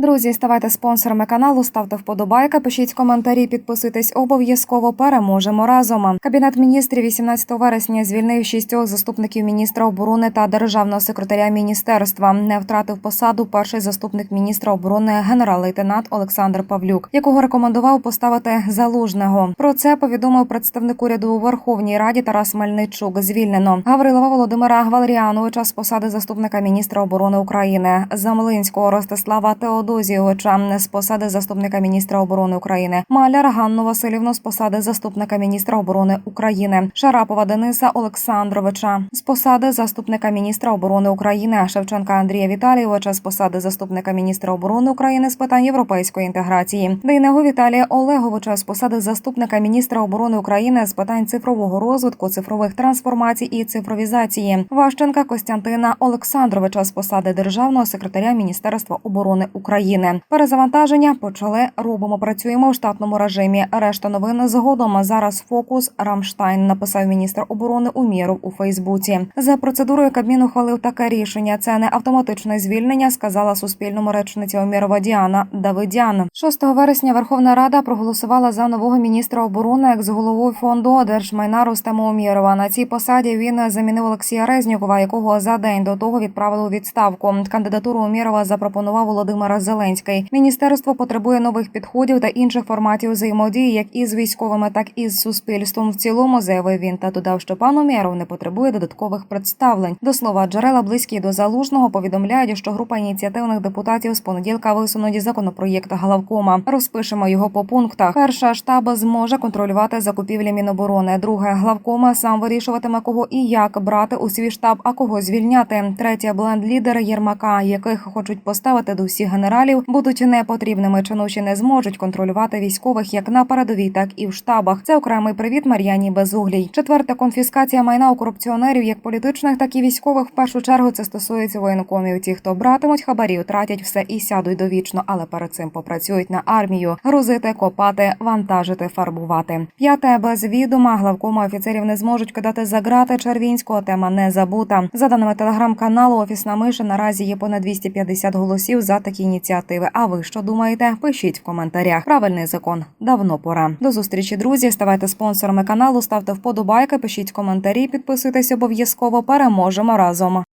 Друзі, ставайте спонсорами каналу, ставте вподобайки, пишіть коментарі, підписуйтесь обов'язково. Переможемо разом. Кабінет міністрів 18 вересня звільнив шістьох заступників міністра оборони та державного секретаря міністерства. Не втратив посаду перший заступник міністра оборони генерал-лейтенант Олександр Павлюк, якого рекомендував поставити залужного. Про це повідомив представник уряду у Верховній Раді Тарас Мельничук. Звільнено Гаврилова Володимира Валеріановича з посади заступника міністра оборони України, Замлинського Ростислава Теодозійовича з посади заступника міністра оборони України, Маляр Ганну Васильівну з посади заступника міністра оборони України, Шарапова Дениса Олександровича з посади заступника міністра оборони України, Шевченка Андрія Віталійовича з посади заступника міністра оборони України з питань європейської інтеграції, Дейнего Віталія Олеговича з посади заступника міністра оборони України з питань цифрового розвитку, цифрових трансформацій і цифровізації, Ващенка Костянтина Олександровича з посади державного секретаря Міністерства оборони України. Перезавантаження почали. Робимо, працюємо в штатному режимі. Решта новин згодом. Зараз фокус Рамштайн написав міністр оборони Умєров у Фейсбуці. За процедурою Кабмін ухвалив таке рішення. Це не автоматичне звільнення, сказала суспільному речниця Умєрова Діана Давидян. 6 вересня Верховна Рада проголосувала за нового міністра оборони екс-головою фонду держмайна Рустема Умєрова. На цій посаді він замінив Олексія Резнікова, якого за день до того відправили у відставку. Кандидатуру Умєрова запропонував Володимир Зеленський. Міністерство потребує нових підходів та інших форматів взаємодії, як із військовими, так і з суспільством. В цілому заявив він та додав, що пан Умєров не потребує додаткових представлень. До слова, джерела близькі до залужного повідомляють, що група ініціативних депутатів з понеділка висунуть законопроєкт Главкома. Розпишемо його по пунктах. Перша штаб зможе контролювати закупівлі Міноборони. Друге, главкома сам вирішуватиме кого і як брати у свій штаб, а кого звільняти. Третє бленд-лідер Єрмака, яких хочуть поставити до всіх генералів, будуть непотрібними. Чинуші не зможуть контролювати військових як на передовій, так і в штабах. Це окремий привіт Мар'яні Безуглій. Четверте конфіскація майна у корупціонерів, як політичних, так і військових. В першу чергу це стосується воєнкомів. Ті, хто братимуть хабарів, тратять все і сядуть довічно, але перед цим попрацюють на армію, грузити, копати, вантажити, фарбувати. П'яте без відома главкома офіцерів не зможуть кидати за грати Червінського. Тема не забута. За даними телеграм-каналу, офісна миша наразі є понад 250 голосів за такі ініціативи. А ви що думаєте? Пишіть в коментарях. Правильний закон давно пора. До зустрічі, друзі. Ставайте спонсорами каналу, ставте вподобайки, пишіть коментарі, підписуйтесь обов'язково. Переможемо разом.